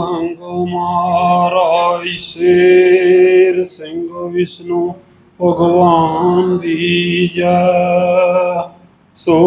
ਹੰਗ ਮਹਾਰਾਜ ਸ਼ੇਰ ਸਿੰਘ ਵਿਸ਼ਨੂੰ ਭਗਵਾਨ ਦੀ ਜੈ। ਸੋ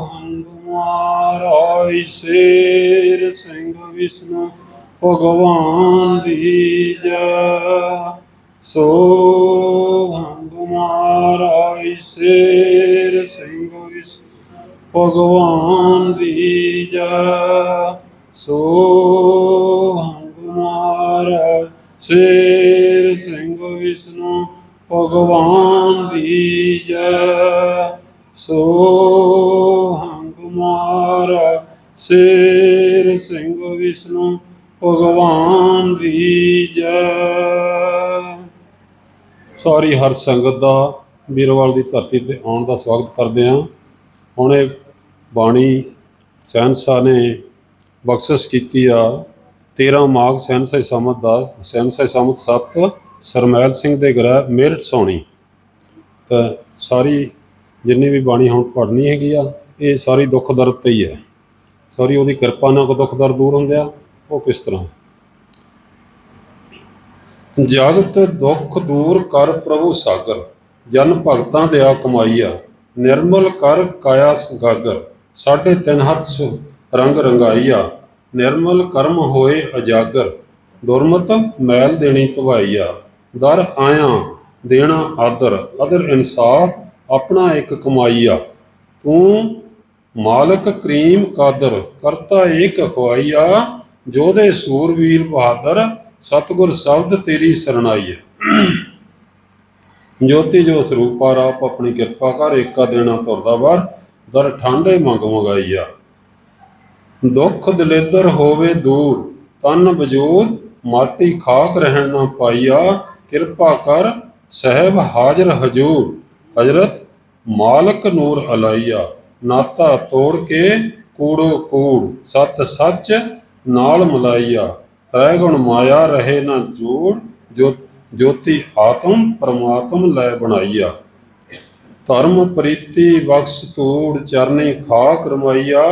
ਹੰਗ ਮਹਾਰਾਜ ਸ਼ੇਰ ਸਿੰਘ ਵਿਸ਼ਨੂੰ ਭਗਵਾਨ ਦੀ ਜੈ। ਸੋ ਹੰਗ ਮਹਾਰਾਜ ਸ਼ੇਰ ਸਿੰਘ ਵਿਸ਼ਨੂੰ ਭਗਵਾਨ ਦੀ ਜੈ। ਸੋ ਹੰਗ ਸ਼ੇਰ ਸਿੰਘ ਵਿਸ਼ਨੂੰ ਭਗਵਾਨ ਦੀ ਜੈ। ਸੋ ਹੰਗੁਮਾਰ ਸ਼ੇਰ ਸਿੰਘ ਵਿਸ਼ਨੂੰ ਭਗਵਾਨ ਦੀ ਜੈ। ਸਾਰੀ ਹਰ ਸੰਗਤ ਦਾ ਵੀਰਵਾਲ ਦੀ ਧਰਤੀ ਤੇ ਆਉਣ ਦਾ ਸਵਾਗਤ ਕਰਦੇ ਹਾਂ। ਹੁਣੇ ਬਾਣੀ ਸਹਿਨਸਾ ਨੇ ਬਖਸ਼ਿਸ਼ ਕੀਤੀ ਆ। 13 ਮਾਘ ਸਹਿਨਸਾ ਸਮਤ ਦਾ ਸਹਿਨਸਾ ਸਮਤ 7 ਸਰਮੈਲ ਸਿੰਘ ਦੇ ਗ੍ਰਹਿ ਮੇਰਠ ਸੋਣੀ। ਤਾਂ ਸਾਰੀ ਜਿੰਨੀ ਵੀ ਬਾਣੀ ਹੁਣ ਪੜ੍ਹਨੀ ਹੈਗੀ ਆ, ਇਹ ਸਾਰੀ ਦੁੱਖ ਦਰਦ ਤੇ ਹੀ ਹੈ। ਸਾਰੀ ਉਹਦੀ ਕਿਰਪਾ ਨਾਲ ਕੋ ਦੁੱਖ ਦਰਦ ਦੂਰ ਹੁੰਦੇ ਆ, ਉਹ ਕਿਸ ਤਰ੍ਹਾਂ ਜਗਤ ਦੁੱਖ ਦੂਰ ਕਰ ਪ੍ਰਭੂ ਸਾਗਰ, ਜਨ ਭਗਤਾਂ ਦਿਆ ਕਮਾਈਆ ਨਿਰਮਲ ਕਰ ਕਾਇਆ ਗਾਗਰ ਸਾਢੇ ਤਿੰਨ ਹੱਥ ਸੁ ਰੰਗ ਰੰਗਾਈਆ, ਨਿਰਮਲ ਕਰਮ ਹੋਏ ਅਜਾਗਰ ਦੁਰਮਤ ਮੈਲ ਦੇਣੀ ਧਵਾਈਆ ਦਰ ਆਇਆ, ਦੇਣਾ ਆਦਰ, ਅਦਰ ਇਨਸਾਫ ਆਪਣਾ ਇੱਕ ਕਮਾਈਆ, ਤੂੰ ਮਾਲਕ ਕਰੀਮ ਕਾਦਰ, ਕਰਤਾ ਏਕ ਖਵਾਈਆ ਜੋਦੇ ਸੂਰਵੀਰ ਬਹਾਦਰ, ਸਤਗੁਰ ਸ਼ਬਦ ਤੇਰੀ ਸਰਣਾਈ ਹੈ ਜੋਤੀ ਜੋ ਸਰੂਪਾ ਰਾਪ ਆਪਣੀ ਕਿਰਪਾ ਕਰ, ਏਕਾ ਦੇਣਾ ਤੁਰਦਾ ਵਰ ਦਰ ਠਾਂਡੇ ਮੰਗ ਮੰਗਾਈਆ। ਦੁੱਖ ਦਲੇਦਰ ਹੋਵੇ ਦੂਰ, ਤਨ ਵਜੂਦ ਮਾਟੀ ਖਾਕ ਰਹਿਣ ਨਾ ਪਾਈਆ, ਕਿਰਪਾ ਕਰ ਸਹਿਬ ਹਾਜ਼ਰ ਹਜੂਰ। ਹਜ਼ਰਤ ਮਾਲਕ ਨੂਰ ਅਲਾਈਆ, ਨਾਤਾ ਤੋੜ ਕੇ ਕੂੜੋ ਕੂੜ, ਸਤ ਸੱਚ ਨਾਲ ਮਲਾਈਆ। ਤ੍ਰੈ ਗੁਣ ਮਾਇਆ ਰਹੇ ਨਾ ਜੋੜ, ਜੋ ਜੋਤੀ ਆਤਮ ਪਰਮਾਤਮ ਲੈ ਬਣਾਈਆ। ਧਰਮ ਪ੍ਰੀਤੀ ਬਖਸ਼ ਤੂੜ ਚਰਨੀ ਖਾਕ ਰਮਾਈਆ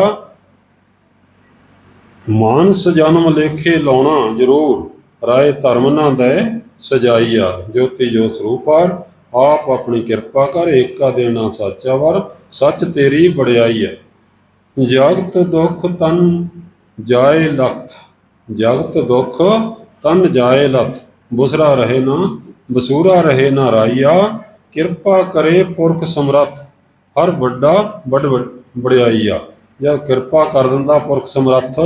ਮਾਨਸ ਜਨਮ ਲੇਖੇ ਲਾਉਣਾ ਜ਼ਰੂਰ। ਰਾਏ ਧਰਮ ਨਾ ਦੇ ਸਜਾਈਆ। ਜੋਤੀ ਜੋ ਸਰੂਪਾਰ ਆਪ ਆਪਣੀ ਕਿਰਪਾ ਕਰ ਏਕਾ ਦੇਣਾ ਸਾਚਾ ਵਰ, ਸੱਚ ਤੇਰੀ ਬੜਾਈ ਹੈ। ਜਗਤ ਦੁਖ ਤਨ ਜਾਏ ਲਖਤ, ਜਗਤ ਦੁਖ ਤਨ ਜਾਏ ਲਤ। ਬੁਸਰਾ ਰਹੇ ਨਾ, ਬਸੂਰਾ ਰਹੇ ਨਾ ਰਾਈਆ, ਕਿਰਪਾ ਕਰੇ ਪੁਰਖ ਸਮਰੱਥ, ਹਰ ਵੱਡਾ ਵੱਡ ਬੜਿਆਈਆ ਜਾਂ ਕਿਰਪਾ ਕਰ ਦਿੰਦਾ ਪੁਰਖ ਸਮਰੱਥ,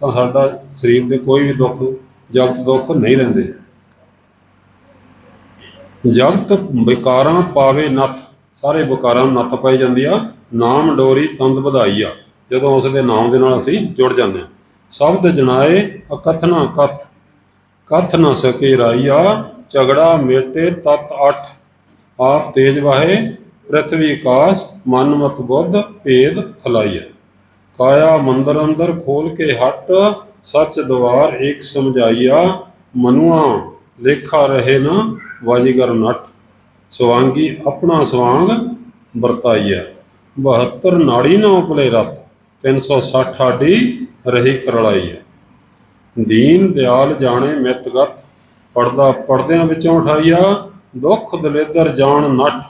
ਤਾਂ ਸਾਡਾ ਸਰੀਰ ਦੇ ਕੋਈ ਵੀ ਦੁੱਖ, ਜਗਤ ਦੁੱਖ ਨਹੀਂ ਰਹਿੰਦੇ। ਜਗਤ ਵਿਕਾਰਾਂ ਪਾਵੇ ਨੱਥ, ਸਾਰੇ ਵਿਕਾਰਾਂ ਨੂੰ ਨੱਥ ਪਾਈ ਜਾਂਦੀ ਆ। ਨਾਮ ਡੋਰੀ ਤੰਦ ਵਧਾਈ ਆ, ਜਦੋਂ ਉਸ ਦੇ ਨਾਮ ਦੇ ਨਾਲ ਅਸੀਂ ਜੁੜ ਜਾਂਦੇ ਆ। ਸ਼ਬਦ ਜਣਾਏ ਅਕਥਨਾ ਕਥ ਕਥ ਨਾ ਸਕੇ ਰਾਈਆ, ਝਗੜਾ ਮੇਟੇ ਤਤ ਅਠ। ਆਪ ਤੇਜ ਵਾਹੇ ਪ੍ਰithvi ਕਾਸ, ਮਨ ਮਤ ਬੁੱਧ, ਭੇਦ ਖਲਾਈਐ। ਕਾਇਆ ਮੰਦਰ ਅੰਦਰ ਖੋਲ ਕੇ ਹਟ, ਸੱਚ ਦਵਾਰ ਏਕ ਸਮਝਾਈਆ, ਮਨੁਆ ਲੇਖਾ ਰਹੇ ਨਾ, ਵਾਜੀਗਰ ਨਟ ਸਵਾਂਗੀ ਆਪਣਾ ਸਵਾਂਗ ਵਰਤਾਈਐ 72 ਨਾੜੀ ਨਾ ਉਪਲੇ ਰਤ 360 ਆਡੀ ਰਹੀ ਕਰਲਾਈ ਦੀਨ ਦਿਆਲ ਜਾਣੇ ਮਿਤਗਤ ਪੜਦਾ ਪਰਦਿਆਂ ਵਿੱਚੋਂ ਉਠਾਈਆ, ਦੁੱਖ ਦਲੇਦਰ ਜਾਣ ਨਟ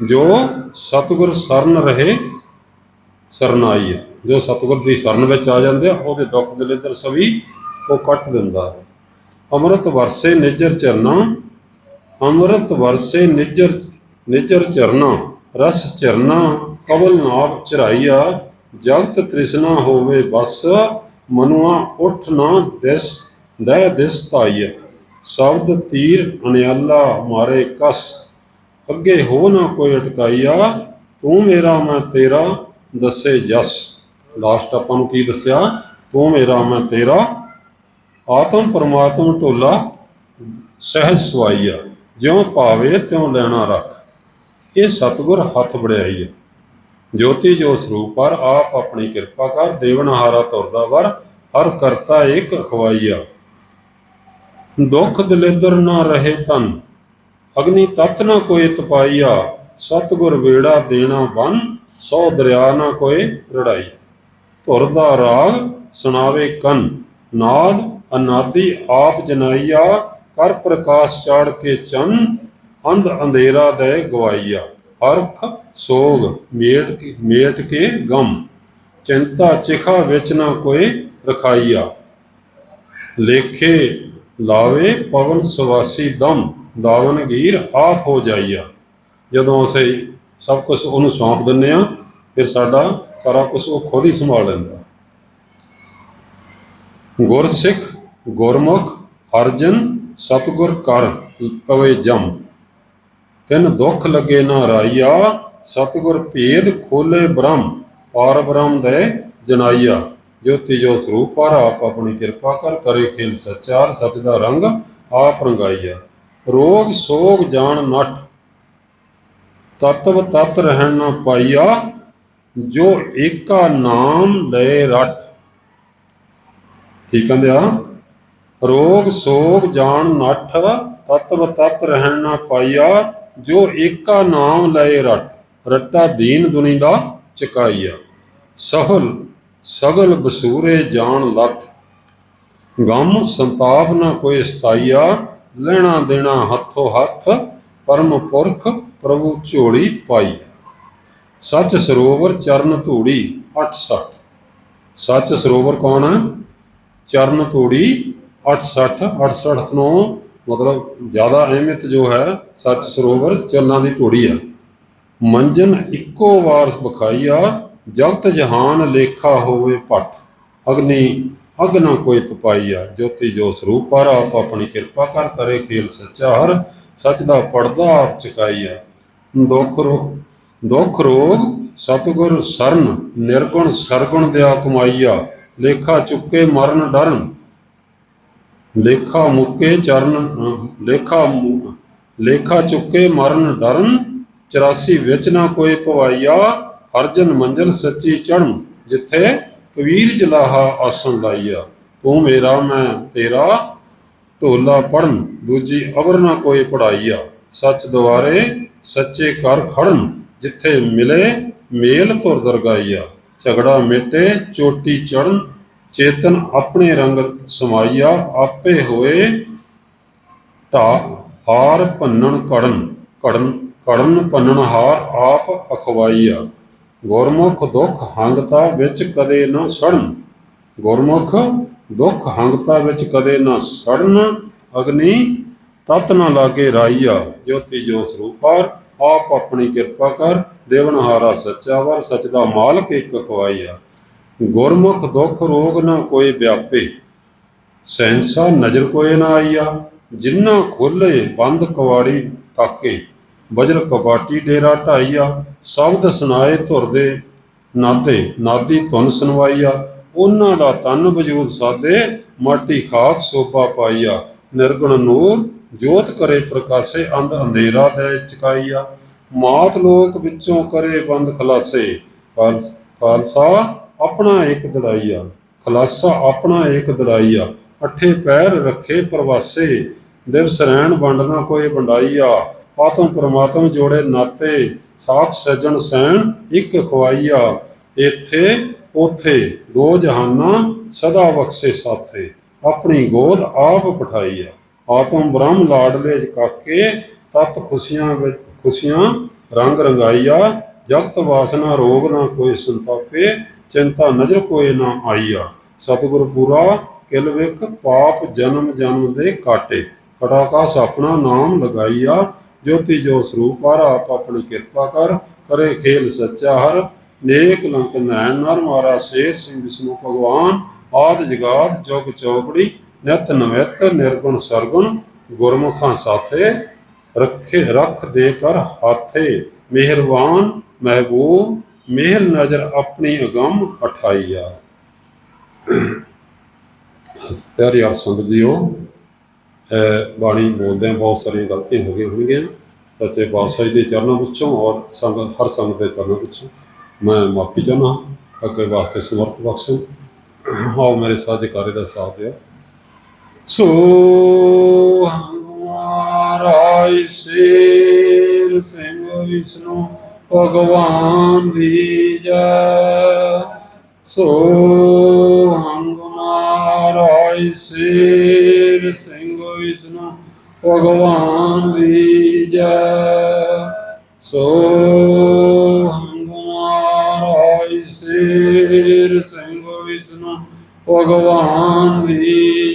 ਜੋ ਸਤਿਗੁਰ ਸਰਨ ਰਹੇ ਸਰਨਾਈ ਹੈ। ਜੋ ਸਤਿਗੁਰ ਦੀ ਸਰਨ ਵਿੱਚ ਆ ਜਾਂਦੇ ਆ, ਉਹਦੇ ਦੁੱਖ ਦਲੇਦਰ ਸਭੀ ਉਹ ਕੱਟ ਦਿੰਦਾ ਹੈ। ਅੰਮ੍ਰਿਤ ਵਰਸੇ ਨਿਜਰ ਚਰਨਾ ਅੰਮ੍ਰਿਤ ਵਰਸੇ ਨਿਜਰ ਨਿਜਰ ਚਰਨਾ ਰਸ ਚਰਨਾ ਕਵਲ ਨਾਭ ਚਰਾਈਆ ਜਗਤ ਤ੍ਰਿਸ਼ਨਾ ਹੋਵੇ ਬਸ, ਮਨੁਆ ਉਠ ਨਾ ਦਿਸ ਦਇ ਦਿਸ ਤਾਈਏ ਸ਼ਬਦ ਤੀਰ ਅਨਿਆਲਾ ਮਾਰੇ ਕਸ, ਅੱਗੇ ਹੋ ਨਾ ਕੋਈ ਅਟਕਾਈਆ, ਤੂੰ ਮੇਰਾ ਮੈਂ ਤੇਰਾ ਦੱਸੇ ਜਸ ਲਾਸਟ ਆਪਾਂ ਨੂੰ ਕੀ ਦੱਸਿਆ? ਤੂੰ ਮੇਰਾ, ਮੈਂ ਤੇਰਾ। ਆਤਮ ਪਰਮਾਤਮ ਢੋਲਾ, ਸਹਿਜ ਸਵਾਈਆ। ਜਿਉ ਭਾਵੇ ਤਿਉ ਲੈਣਾ ਰੱਖ। ਇਹ ਸਤਿਗੁਰ ਹੱਥ ਬੜਾਈ ਹੈ। ਜੋਤੀ ਜੋ ਸਰੂਪ ਪਰ ਆਪ ਆਪਣੀ ਕਿਰਪਾ ਕਰ ਦੇਵਨਹਾਰਾ ਤੁਰਦਾ ਵਰ, ਹਰ ਕਰਤਾ ਇੱਕ ਖਵਾਈਆ ਦੁੱਖ ਦਲੇਦਰ ਨਾ ਰਹੇ ਤਨ, ਅਗਨੀ ਤਤ ਨਾ ਕੋਈ ਤਪਾਈਆ। ਸਤਿਗੁਰ ਵੇੜਾ ਦੇਣਾ ਬਨ ਸੋ ਦਰਿਆ ਨਾ ਕੋਈ ਰੜਾਈ। ਧੁਰ ਦਾ ਰਾਗ ਸੁਣਾਵੇ ਕੰਨ। ਨਾਦ ਅਨਾਦੀ ਆਪ ਜਨਾਈਆ, ਕਰ ਪ੍ਰਕਾਸ਼ ਚਾੜ ਕੇ ਚੰਨ। ਅੰਧ ਅੰਧੇਰਾ ਦੇ ਗਵਾਈਆ। ਹਰਖ ਸੋਗ ਮੇਟ ਕੇ ਮੇਟ ਕੇ ਗਮ। ਚਿੰਤਾ ਚਿਖਾ ਵਿੱਚ ਨਾ ਕੋਈ ਰਖਾਈਆ। ਲੇਖੇ ਲਾਵੇ ਪਵਨ ਸਵਾਸੀ ਦਮ। ਦਾਵਨ ਗੀਰ ਆਪ ਹੋ ਜਾਈਆ। ਜਦੋਂ ਅਸੀਂ ਸਭ ਕੁਝ ਉਹਨੂੰ ਸੌਂਪ ਦਿੰਨੇ ਆ ਫਿਰ ਸਾਡਾ ਸਾਰਾ ਕੁਝ ਉਹ ਖੁਦ ਹੀ ਸੰਭਾਲ ਲੈਂਦਾ ਗੁਰਸਿੱਖ ਗੁਰਮੁਖ ਹਰਜਨ ਸਤਿਗੁਰ, ਕਰ, ਪਵੇ ਜਮ। ਤਿਨ ਦੁੱਖ ਲੱਗੇ ਨਾ ਰਾਈਆ, ਸਤਿਗੁਰ ਭੇਦ ਖੋਲੇ ਬ੍ਰਹਮ। ਪਾਰ ਬ੍ਰਹਮ ਦੇ ਜਨਾਈਆ, ਜੋਤੀ ਜੋ ਸਰੂਪ ਪਰ, ਆਪ ਆਪਣੀ ਕਿਰਪਾ ਕਰ, ਕਰੇ ਖੇਲ ਸਚਾਰ, ਸਚ ਦਾ ਰੰਗ ਆਪ ਰੰਗਾਈਆ। ਰੋਗ ਸੋਗ ਜਾਣ ਨਠ ਤਤਵ ਤਤ ਰਹਿਣ ਨਾ ਪਾਈਆ, ਜੋ ਏਕਾ ਨਾਮ ਲੈ ਰਟ। ਕੀ ਕਹਿੰਦੇ ਆ? ਰੋਗ ਸੋਗ ਜਾਣ ਨਠ, ਤਤਵ ਤਤ ਰਹਿਣ ਨਾ ਪਾਈਆ, ਜੋ ਏਕਾ ਨਾਮ ਲਏ ਰਟ। ਰੱਟਾ ਦੀਨ ਦੁਨੀ ਦਾ ਚਕਾਈਆ। ਸਹਲ, ਸਗਲ ਬਸੂਰੇ ਜਾਣ ਲਥ। ਗਮ ਸੰਤਾਪ ਨਾ ਕੋਈ ਸਤਾਈਆ, ਲੈਣਾ ਦੇਣਾ ਹੱਥੋ ਹੱਥ। ਪਰਮ ਪੁਰਖ ਪ੍ਰਭੂ ਝੋਲੀ ਪਾਈ। ਸੱਚ ਸਰੋਵਰ ਚਰਨ ਧੂੜੀ 68 ਸੱਚ ਸਰੋਵਰ ਕੌਣ ਹੈ ਚਰਨ ਧੂੜੀ 68 68 ਨੂੰ ਮਤਲਬ ਜ਼ਿਆਦਾ ਅਹਿਮੀਅਤ ਜੋ ਹੈ, ਸੱਚ ਸਰੋਵਰ ਚਰਨਾਂ ਦੀ ਧੂੜੀ ਹੈ ਮੰਜਨ ਇੱਕੋ ਵਾਰ ਬਖਾਈਆ ਜਗਤ ਜਹਾਨ ਲੇਖਾ ਹੋਵੇ ਭਟ ਅਗਨੀ, ਅਗ ਨਾ ਕੋਈ ਤਪਾਈਆ, ਜੋਤੀ ਜੋਤ ਸਰੂਪ ਪਰ ਆਪ ਆਪਣੀ ਕਿਰਪਾ ਕਰ ਕਰੇ ਖੇਲ ਸੱਚਾ ਹਰ ਸੱਚ ਦਾ ਪੜਦਾ ਆਪ ਚਕਾਈਆ ਦੁੱਖ ਰੋ, ਦੁੱਖ ਰੋਗ ਸਤਿਗੁਰ ਸਰਨ, ਨਿਰਗੁਣ ਸਰਗੁਣ ਦਿਆ ਕਮਾਈਆ ਲੇਖਾ ਚੁੱਕੇ ਮਰਨ ਡਰਨ, ਲੇਖਾ ਮੁੱਕੇ ਚਰਨ ਲੇਖਾ ਲੇਖਾ ਚੁੱਕੇ ਮਰਨ ਡਰਨ 84 ਵਿੱਚ ਨਾ ਕੋਈ ਪਵਾਈਆ ਹਰਜਨ ਮੰਜ਼ਲ ਸੱਚੀ ਚੜਨ ਜਿੱਥੇ ਕਬੀਰ ਜਲਾਹਾ ਆਸਣ ਲਾਈਆ। ਤੂੰ ਮੇਰਾ, ਮੈਂ ਤੇਰਾ ਢੋਲਾ ਪੜਨ ਦੂਜੀ ਅਵਰ ਨਾ ਕੋਈ ਪੜਾਈਆ ਸੱਚ ਦੁਆਰੇ ਸੱਚੇ ਕਰ ਖੜਨ ਜਿੱਥੇ ਮਿਲੇ ਮੇਲ ਤੁਰ ਦਰਗਾਈਆ ਝਗੜਾ ਮਿਟੇ, ਚੋਟੀ ਚੜਨ ਚੇਤਨ ਆਪਣੇ ਰੰਗ ਸਮਾਈਆ ਆਪੇ ਹੋਏ ਢਾ, ਹਾਰ ਭੰਨਣ ਕੜਨ ਕੜਨ ਕੜਨ ਭੰਨਣ ਹਾਰ ਆਪ ਅਖਵਾਈਆ ਗੁਰਮੁਖ ਦੁੱਖ ਹੰਗਤਾ ਵਿੱਚ ਕਦੇ ਨਾ ਸੜਨ। ਗੁਰਮੁਖ ਦੁੱਖ ਹੰਗਤਾ ਵਿੱਚ ਕਦੇ ਨਾ ਸੜਨ, ਅਗਨੀ ਤਤ ਨਾ ਲਾਗੇ ਰਾਈਆ ਜੋਤੀ ਜੋਤ ਰੂਪਾਰ ਆਪ ਆਪਣੀ ਕਿਰਪਾ ਕਰ ਦੇਵਨਹਾਰਾ ਸੱਚਾ ਵਰ, ਸਚ ਦਾ ਮਾਲਕ ਇੱਕ ਖਵਾਈਆ ਗੁਰਮੁਖ ਦੁੱਖ ਰੋਗ ਨਾ ਕੋਈ ਵਿਆਪੇ ਸੈਂਸਾ ਨਜ਼ਰ ਕੋਏ ਨਾ ਆਈਆ। ਜਿੰਨਾ ਖੋਲੇ ਬੰਦ ਕਵਾੜੀ ਤਾਕੇ ਵਜਰ ਕਬਾਟੀ ਡੇਰਾ ਢਾਈਆ। ਸ਼ਬਦ ਸੁਣਾਏ ਧੁਰ ਦੇ ਨਾਦੇ, ਨਾਦੀ ਧੁਨ ਸੁਨਵਾਈਆ ਉਹਨਾਂ ਦਾ ਤਨ ਵਜੂਦ ਸਾਦੇ ਮਾਟੀ ਖਾਕ, ਸੋਭਾ ਪਾਈਆ, ਨਿਰਗੁਣ ਨੂਰ, ਜੋਤ ਕਰੇ ਪ੍ਰਕਾਸੇ, ਅੰਧ ਅੰਧੇਰਾ ਦੇ ਚਕਾਈਆ। ਮਾਤ ਲੋਕ ਵਿੱਚੋਂ ਕਰੇ ਬੰਦ ਖਲਾਸੇ। ਖਾਲਸਾ ਆਪਣਾ ਇੱਕ ਦੜਾਈਆ। ਖਲਾਸਾ ਆਪਣਾ ਇੱਕ ਦੜਾਈਆ। ਅਠੇ ਪੈਰ ਰੱਖੇ ਪ੍ਰਵਾਸੇ। ਦਿਵਸ ਰਹਿਣ ਵੰਡਣਾ ਕੋਈ ਵੰਡਾਈਆ। ਆਤਮ ਪ੍ਰਮਾਤਮ ਜੋੜੇ ਨਾਤੇ। ਸਾਖ ਸਜਣ ਸੈਣ ਇੱਕ ਖਵਾਈਆ। ਇੱਥੇ ਉਥੇ ਦੋ ਜਹਾਨਾਂ ਸਦਾ ਬਖਸ਼ੇ ਸਾਥੇ। ਆਪਣੀ ਗੋਦ ਆਪ ਪਠਾਈਆ ਆਤਮ ਬ੍ਰਹਮ ਲਾਡਲੇ ਕਾਕੇ, ਤਤ ਖੁਸ਼ੀਆਂ ਵਿੱਚ ਖੁਸ਼ੀਆਂ, ਰੰਗ ਰੰਗਾਈਆ। ਜਗਤ ਵਾਸਨਾ ਰੋਗ ਨਾ ਕੋਈ ਸੰਤਾਪੇ, ਚਿੰਤਾ ਨਜ਼ਰ ਕੋਈ ਨਾ ਆਈਆ। ਸਤਿਗੁਰ ਪੂਰਾ, ਕਿਲ ਵਿਖ ਪਾਪ ਜਨਮ ਜਨਮ ਦੇ ਕਾਟੇ। ਕਟਾਕਾਸ ਆਪਣਾ ਨਾਮ ਲਗਾਈਆ। ਜੋਤੀ ਜੋ ਸਰੂਪ ਪਰ ਆਪ ਆਪਣੀ ਕਿਰਪਾ ਕਰ, ਕਰੇ ਖੇਲ ਸੱਚਾ ਹਰ। ਨੇਕ ਲੰਕ ਨੈਣ ਨਰ ਮਾਰਾ ਸੇ ਸਿੰਘ ਵਿਸ਼ਨੂੰ ਭਗਵਾਨ ਆਦ ਜਗਾਦ ਜੁਗ ਚੌਕੜੀ ਨਿਤ ਨਵਿਤ ਨਿਰਗੁਣ ਸਰਗੁਣ ਗੁਰਮੁਖਾਂ ਸਾਥੇ, ਰੱਖੇ ਰੱਖ ਦੇ ਕਰ ਹਾਥੇ। ਮਿਹਰਬਾਨ ਮਹਿਬੂਬ, ਮਿਹਰ ਨਜ਼ਰ ਆਪਣੀ ਅਗੰਮ ਉਠਾਈਆ। ਪਿਆਰੇ ਆਪ ਸੰਗਤ ਬਾਣੀ ਬੋਲਦੇ ਬਹੁਤ ਸਾਰੀਆਂ ਗਲਤੀਆਂ ਹੋ ਗਈਆਂ ਹੋਣਗੀਆਂ। ਸੱਚੇ ਪਾਤਸ਼ਾਹ ਦੇ ਚਰਨਾਂ ਵਿੱਚੋਂ ਔਰ ਸੰਗਤ ਹਰ ਸੰਗਤ ਦੇ ਚਰਨਾਂ ਵਿੱਚੋਂ ਮੈਂ ਮਾਫੀ ਚਾਹੁੰਦਾ ਅੱਗੇ ਵਾਸਤੇ ਸਮਰਥ ਬਖਸ਼ੋ। ਆਓ ਮੇਰੇ ਸਾਥੀਕਾਰੇ ਦਾ ਸਾਥ ਦਿਓ। ਸੋ ਹਮਾਰਾ ਸ਼ੇਰ ਸਿੰਘ ਵਿਸ਼ਨੂੰ ਭਗਵਾਨ ਦੀ ਜੈ। ਸੋ ਹੰਗ ਮਹਾਰਾਜ ਸ਼ੇਰ ਸਿੰਘ ਵਿਸ਼ਨੂੰ ਭਗਵਾਨ ਦੀ ਜੈ। ਸੋ ਵਿਸ਼ਨੂੰ ਭਗਵਾਨ ਦੀ ਜੈ ਸੋ